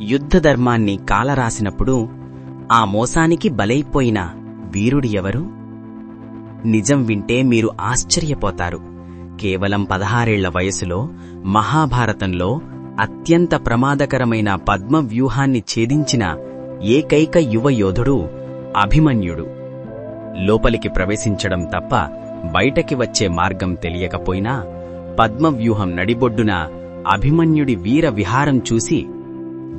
యుద్ధ ధర్మాన్ని కాలరాసినప్పుడు ఆ మోసానికి బలైపోయిన వీరుడు ఎవరు? నిజం వింటే మీరు ఆశ్చర్యపోతారు. కేవలం పదహారేళ్ళ వయసులో మహాభారతంలో అత్యంత ప్రమాదకరమైన పద్మవ్యూహాన్ని ఛేదించిన ఏకైక యువ యోధుడు అభిమన్యుడు. లోపలికి ప్రవేశించడం తప్ప బయటకి వచ్చే మార్గం తెలియకపోయినా పద్మవ్యూహం నడిబొడ్డున అభిమన్యుడి వీర విహారం చూసి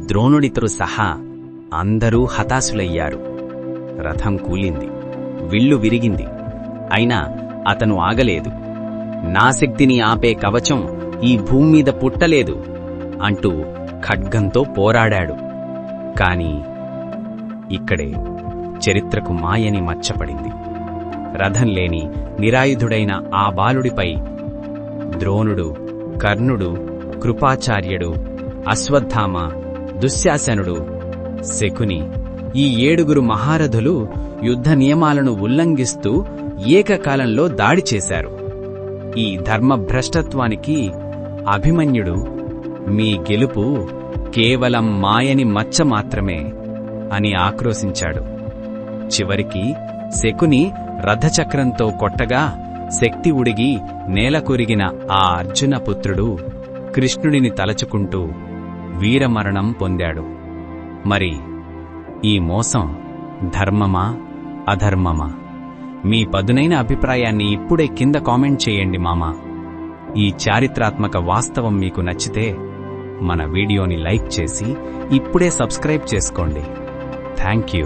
ద్రోణుడితో సహా అందరూ హతాశులయ్యారు. రథం కూలింది. విల్లు విరిగింది. అయినా అతను ఆగలేదు. నా శక్తిని ఆపే కవచం ఈ భూమ్మీద పుట్టలేదు అంటూ ఖడ్గంతో పోరాడాడు. కాని ఇక్కడే చరిత్రకు మాయని మచ్చపడింది. రథం లేని నిరాయుధుడైన ఆ బాలుడిపై ద్రోణుడు కర్ణుడు కృపాచార్యుడు అశ్వత్థామ దుశ్శాసనుడు. శకుని. ఈ ఏడుగురు మహారథులు యుద్ధ నియమాలను ఉల్లంఘిస్తూ ఏకకాలంలో దాడి చేశారు. ఈ ధర్మభ్రష్టత్వానికి అభిమన్యుడు మీ గెలుపు కేవలం మాయని మచ్చ మాత్రమే అని ఆక్రోశించాడు. చివరికి శకుని రథచక్రంతో కొట్టగా శక్తి ఉడిగి నేలకొరిగిన ఆ అర్జున పుత్రుడు కృష్ణుడిని తలచుకుంటూ వీరమరణం పొందాడు. మరి ఈ మోసం ధర్మమా? అధర్మమా? మీ పదునైన అభిప్రాయాన్ని ఇప్పుడే కింద కామెంట్ చేయండి మామా. ఈ చారిత్రాత్మక వాస్తవం మీకు నచ్చితే మన వీడియోని లైక్ చేసి ఇప్పుడే సబ్స్క్రైబ్ చేసుకోండి. Thank you.